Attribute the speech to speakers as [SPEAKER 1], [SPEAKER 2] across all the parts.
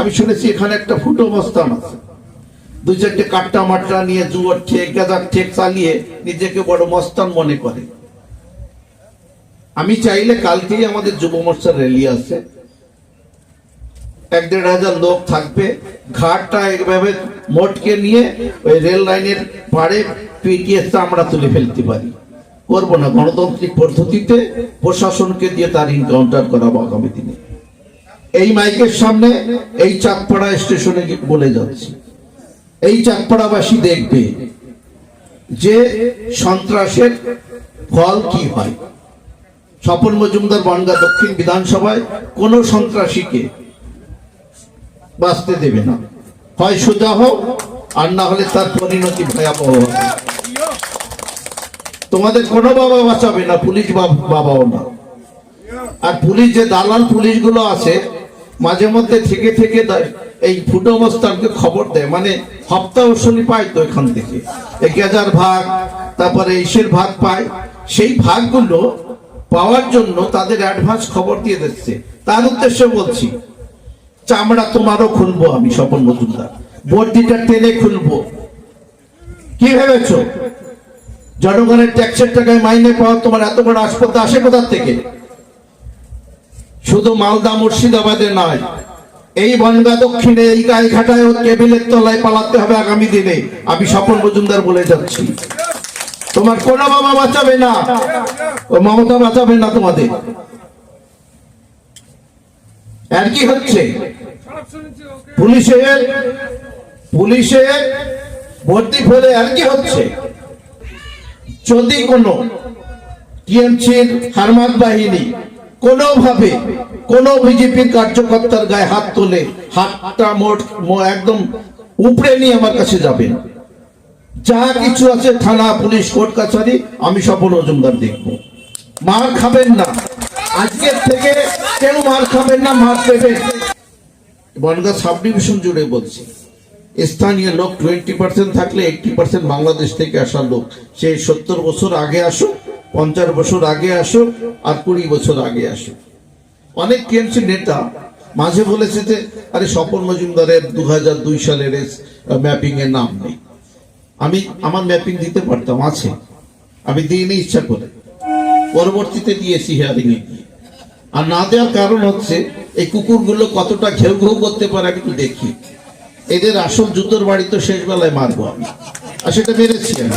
[SPEAKER 1] আমি শুনেছি এখানে একটা ফুটো মস্তান আছে। দুই চারটে কাট্টা মাট্টা নিয়ে জুয়ার ঠেক গাদার ঠেক চালিয়ে নিজেকে বড় মস্তান মনে করে। আমি চাইলে কালকেই আমাদের যুব মোর্চার র্যালি আছে। এক দেড় হাজার লোক থাকবে। ঘাটটা একভাবে মোটকে নিয়ে ওই রেল লাইনের পাড়ে পিটিএসটা আমরা তুলে ফেলতে পারি। করব না। গণতান্ত্রিক পদ্ধতিতে প্রশাসনকে দিয়ে তার ইনকাউন্টার করাবো আগামী দিনে। এই মাইকের সামনে এই চাঁদপাড়া স্টেশনে বলে যাচ্ছি। এই চাঁদপাড়াবাসী দেখবে যে সন্ত্রাসের ফল কি হয়। স্বপন মজুমদার বনগা দক্ষিণ বিধানসভায় কোন সন্ত্রাসীকে বাঁচতে দেবে না। হয় সোজা হোক, আর না হলে তার পরিণতি ভয়াবহ তোমাদের কোনো বাবা বাঁচাবে না, পুলিশ বাব- বাবাও না। আর পুলিশ যে দালাল পুলিশগুলো আছে মাঝে মধ্যে থেকে থেকে এই ফুটো অবস্থানকে খবর দেয়। মানে হপ্তা ওসলি পায় তো এখান থেকে। এক হাজার ভাগ, তারপরে ইসের ভাগ পায়। সেই ভাগগুলো পাওয়ার জন্য তাদের অ্যাডভান্স খবর দিয়ে দিচ্ছে। তার উদ্দেশ্যে বলছি, চামড়া তোমারও খুলবো আমি, স্বপন মজুমদার। বর্দিটা টেনে খুলবো। কি ভেবেছো? জনগণের ট্যাক্সের টাকায় মাইনে পাওয়া তোমার এত বড় হাসপাতাল আসে কোথার থেকে? শুধু মালদা মুর্শিদাবাদে নয়, এই বনগা দক্ষিণে, এই গাইঘাটায় ও টেবিলের তলায় পালাতে হবে আগামী দিনে। আমি স্বপন মজুমদার বলে যাচ্ছি। তোমার কোনো বাবা বাঁচাবে না, ও মমতা বাঁচাবে না তোমাদের। আর কি হচ্ছে? পুলিশের পুলিশের ভর্তি ফেলে আর কি হচ্ছে? যদি কোনো টিএমসির হারমাত বাহিনী কোনোভাবে কোন বিজেপির কার্যকর্তার গায়ে হাত তোলে, হাতটা মোট একদম উপরে নিয়ে আমার কাছে যাবেন যা কিছু আছে থানা, পুলিশ, কোর্ট, কাছারি, আমি সফল মজুমদার দেখব। মার খাবেন না। আজকের থেকে কেউ মার খাবেন না, মার দেবেন বনগাঁ সাব ডিভিশন জুড়ে বলছি, স্থানীয় লোক টোয়েন্টি পার্সেন্ট থাকলে এইটটি পার্সেন্ট বাংলাদেশ থেকে আসা লোক, সে সত্তর বছর আগে আসুক পঞ্চাশ বছর আগে আসুক আর কুড়ি বছর আগে আসুক। অনেক টিএমসি নেতা মাঝে বলেছে যে, আরে স্বপন মজুমদারের দু হাজার দুই সালের ম্যাপিং এর নাম নেই। আমি আমার ম্যাপিং দিতে পারতাম, আছে। আমি দিইনি ইচ্ছা করে। পরবর্তীতে দিয়েছি হিয়ারিং এ গিয়ে। আর না দেওয়ার কারণ হচ্ছে, এই কুকুরগুলো কতটা ঘেউ ঘেউ করতে পারে আমি একটু দেখি। এদের আসল জুতোর বাড়ি তো শেষ বেলায় মারবো আমি। আর সেটা মেরেছি আমি।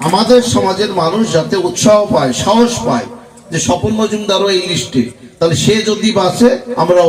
[SPEAKER 1] আমাদের সমাজের মানুষ যাতে উৎসাহ পায়, সাহস পায় যে স্বপন মজুমদারও এই লিস্টে, তাহলে সে যদি বাঁচে, আমরাও